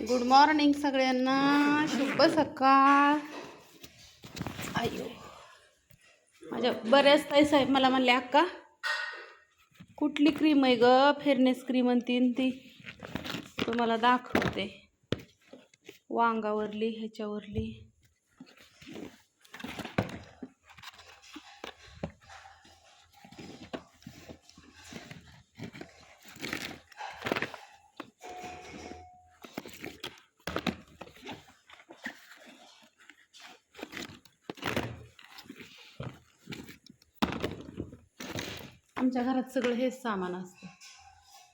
Good morning सगळ्यांना. शुभ सकाळ. आयो. माझ्या बऱ्याच ताई साहेब मला म्हणले अक्का कुठली क्रीम आहे ग? फेअरनेस क्रीम म्हणतीन ती. तुम्हाला दाखवते. वांगावरली ह्याच्यावरली. आमच्या घरात सगळं हेच सामान असतं.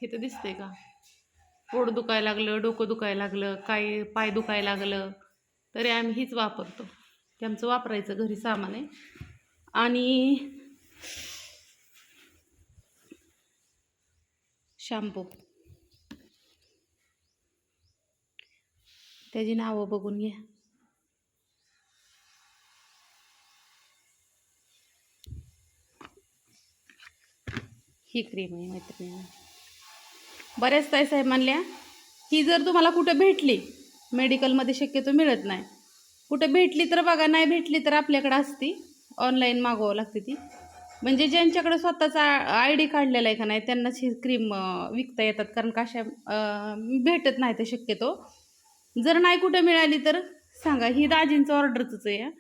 हे तर दिसतंय का? पोट दुखायला लागलं डोकं दुखायला लागलं काय पाय दुखायला लागलं तरी आम्ही हीच वापरतो. ते आमचं वापरायचं घरी सामान आहे. आणि शॅम्पू. त्याची नावं बघून घ्या. ही क्रीम आहे मैत्रिणी. बऱ्याच ताई साहेब म्हणल्या ही जर तुम्हाला कुठं भेटली मेडिकलमध्ये शक्यतो मिळत नाही. कुठं भेटली तर बघा नाही भेटली तर आपल्याकडं असती. ऑनलाईन मागवावं लागते ती. म्हणजे ज्यांच्याकडे स्वतःचा आय डी काढलेला आहे का नाही त्यांनाच ही क्रीम विकता येतात. कारण का अशा भेटत नाही ते शक्यतो. जर नाही कुठं मिळाली तर सांगा. ही दाजींचं ऑर्डरचंच आहे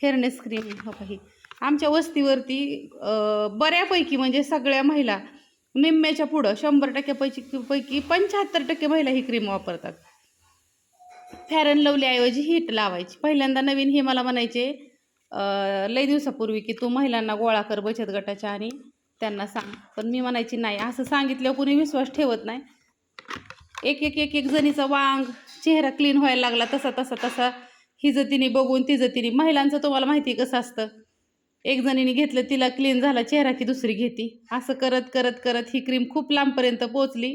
फेअरनेस क्रीम हो का ही. आमच्या वस्तीवरती बऱ्यापैकी म्हणजे सगळ्या महिला निम्म्याच्या पुढं शंभर टक्क्यापैकी पैकी पंच्याहत्तर टक्के महिला ही क्रीम वापरतात. फेअर अँड लवलीऐवजी हीट लावायची. पहिल्यांदा नवीन हे मला म्हणायचे लई दिवसापूर्वी की तू महिलांना गोळा कर बचत गटाच्या आणि त्यांना सांग. पण मी म्हणायची नाही असं सांगितल्यावर कुणी विश्वास ठेवत नाही. एक एक एक एक जणीचा वांग चेहरा क्लीन व्हायला लागला तसा तसा तसा. हिजतीने तिने बघून तिजतीने तिने महिलांचं तुम्हाला माहिती आहे कसं असतं? एक जणीने घेतलं तिला क्लीन झाला चेहरा की दुसरी घेती. असं करत करत करत ही क्रीम खूप लांबपर्यंत पोचली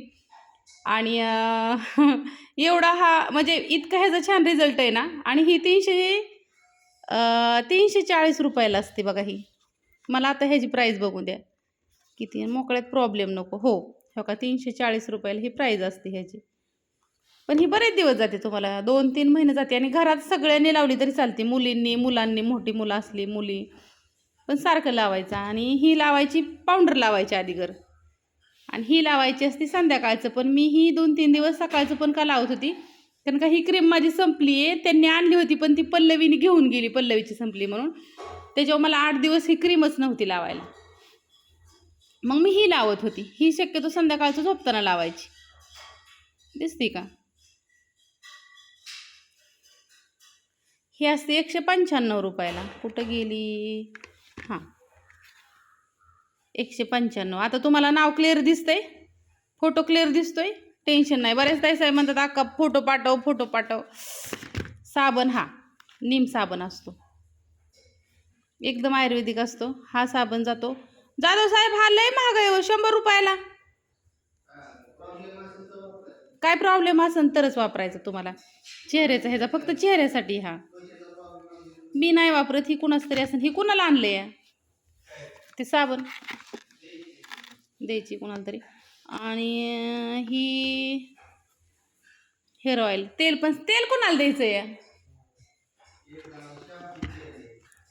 आणि एवढा हा म्हणजे इतका ह्याचा छान रिझल्ट आहे ना? आणि ही तीनशे तीनशे चाळीस रुपयाला असते बघा ही. मला आता ह्याची प्राईस बघू द्या. किती मोकळ्यात प्रॉब्लेम नको. हो हो का? तीनशे चाळीस रुपयाला ही प्राईज असते ह्याची. पण ही बरेच दिवस जाते तुम्हाला. दोन तीन महिने जाते. आणि घरात सगळ्यांनी लावली तरी चालते. मुलींनी मुलांनी मोठी मुलं असली मुली. पण सारखं लावायचं आणि ही लावायची पावडर लावायची आधीगर. आणि ही लावायची असती संध्याकाळचं पण मी ही दोन तीन दिवस सकाळचं पण का लावत होती कारण का ही क्रीम माझी संपली आहे त्यांनी आणली होती पण ती पल्लवीने घेऊन गेली पल्लवीची संपली म्हणून. त्याच्यावर मला आठ दिवस ही क्रीमच नव्हती लावायला. मग मी ही लावत होती ही शक्यतो संध्याकाळचं झोपताना लावायची. दिसते का? ही असते एकशे पंच्याण्णव रुपयाला. कुठं गेली? हां. एकशे पंच्याण्णव. आता तुम्हाला नाव क्लिअर दिसतंय? फोटो क्लिअर दिसतोय? टेन्शन नाही. बरेच ताई साहेब म्हणतात अक्का फोटो पाठव फोटो पाठव. साबण हा. नीम साबण असतो. एकदम आयुर्वेदिक असतो. हा साबण जातो. जाधव साहेब हा लय महाग आहे हो शंभर रुपयाला. काय प्रॉब्लेम असेल तरच वापरायचं तुम्हाला. चेहऱ्याचा ह्याचा फक्त चेहऱ्यासाठी हा. मी नाही वापरत ही कुणाच तरी असं ही कुणाला आणले आहे ते साबण. द्यायची कुणाला तरी. आणि ही हेअर ऑइल. तेल पण तेल कुणाला द्यायचं आहे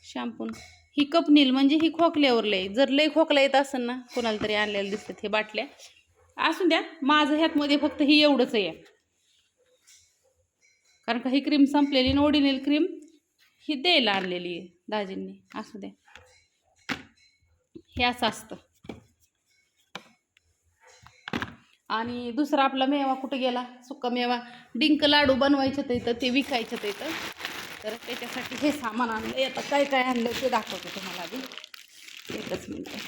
शॅम्पून ही कपनील म्हणजे ही खोकल्यावर लय. जर लय खोकला येत असेल ना कुणाला तरी आणलेलं दिसतात हे बाटल्या. असून द्या माझं ह्यातमध्ये फक्त ही एवढंच आहे. कारण का ही क्रीम संपलेली ओरिजिनल क्रीम ही द्यायला आणलेली आहे दाजींनी असू द्या हे असं असतं. आणि दुसरा आपला मेवा कुठं गेला? सुका मेवा. डिंक लाडू बनवायचे तर इथं ते विकायचं तर इथं. तर त्याच्यासाठी हे सामान आणलं आता काय काय आणलं ते दाखवतो तुम्हाला आधी. एकच मिनटं.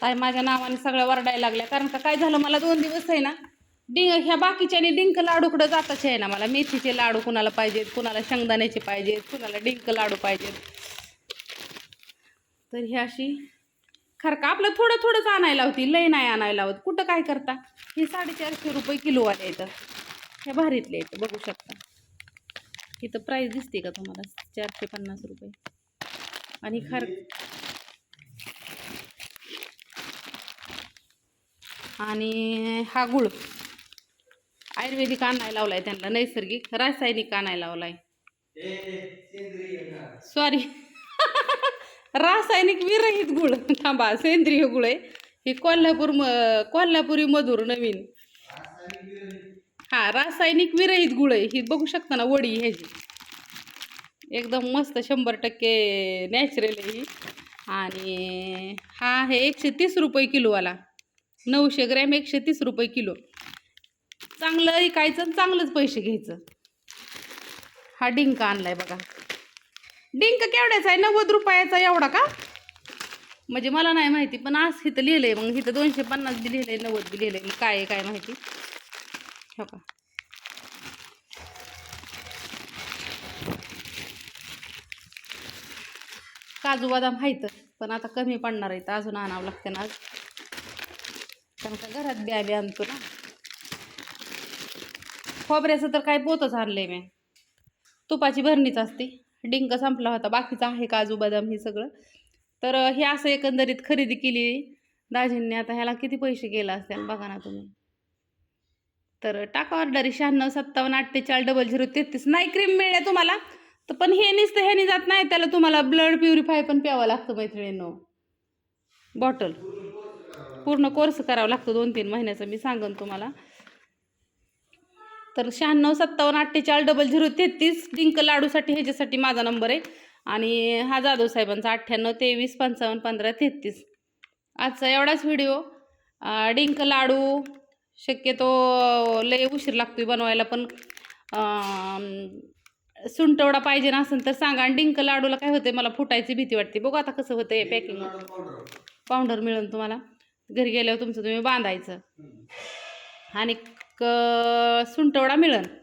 काय माझ्या नावाने सगळ्या वरडायला लागल्या. कारण का काय झालं? मला दोन दिवस आहे ना डिंक ह्या बाकीच्याने डिंक लाडूकडं जाताच आहे ना मला. मेथीचे लाडू कुणाला पाहिजेत कुणाला शेंगदाण्याचे पाहिजेत कुणाला डिंक लाडू पाहिजेत. तर ही अशी खरं का आपलं थोडं थोडंच आणायला होती लय नाही आणायला होत. कुठं काय करता? हे साडेचारशे रुपये किलोवाले येतं ह्या भारीतले येतं बघू शकता. इथं प्राईस दिसते का तुम्हाला? चारशे पन्नास रुपये. आणि खर आणि हा गुळ. आयुर्वेदिक आणायला लावलाय त्यांना नैसर्गिक रासायनिक आणायला लावलाय. सॉरी रासायनिक विरहित गुळ. थांबा सेंद्रिय गुळ आहे. हे कोल्हापूर म कोल्हापुरी मधुर नवीन. हा रासायनिक विरहित गुळ आहे. ही बघू शकता ना वडी ह्याची एकदम मस्त शंभर टक्के नॅचरल आहे ही. आणि हा आहे एकशे तीस रुपये किलोवाला. नऊशे ग्रॅम एकशे तीस रुपये किलो. चांगलं विकायचं आणि चांगलंच पैसे घ्यायचं. हा डिंक आणलाय बघा. डिंक केवढ्याचा आहे? नव्वद रुपयाचा एवढा का? म्हणजे मला नाही माहिती पण आज इथं लिहिलंय मग. इथं दोनशे पन्नास बी लिहिलंय नव्वद बी लिहिलंय. मग काय आहे काय माहिती? हो का? काजू बदाम आहेत पण आता कमी पडणार आहेत अजून आणावं लागते ना. आज कारण का घरात बी आम्ही आणतो ना. खोबऱ्याचं तर काय पोतच आणलंय मी. तुपाची भरणीच असते. डिंक संपला होता. बाकीचा आहे काजू बदाम हे सगळं? तर हे असं एकंदरीत खरेदी केली दाजींनी. आता ह्याला किती पैसे गेला असतील बघा ना तुम्ही. तर टाका ऑर्डर शहाण्णव सत्तावन्न अठ्ठेचाळीस डबल झिरो तेहतीस. नाही क्रीम मिळेल तुम्हाला तर पण हे निसतं ह्यानी जात नाही. त्याला तुम्हाला ब्लड प्युरिफाय पण प्यावं लागतं मैत्रिणींनो. बॉटल पूर्ण कोर्स करावा लागतो दोन तीन महिन्याचा. मी सांगन तुम्हाला. तर शहाण्णव सत्तावन्न अठ्ठेचाळीस डबल झिरो तेहतीस डिंक लाडूसाठी ह्याच्यासाठी माझा नंबर आहे. आणि हा जाधव साहेबांचा अठ्ठ्याण्णव तेवीस पंचावन्न पंधरा तेहतीस. आजचा एवढाच व्हिडिओ डिंक लाडू शक्यतो लय उशीर लागतो बनवायला पण सुंटवडा पाहिजे ना असेल तर सांगा. आणि डिंक लाडूला काय होते मला फुटायची भीती वाटते. बघू आता कसं होतंय पॅकिंग पावडर मिळेल तुम्हाला. घरी गेल्यावर तुमचं तुम्ही बांधायचं. आणि सुंटवडा मिळेल.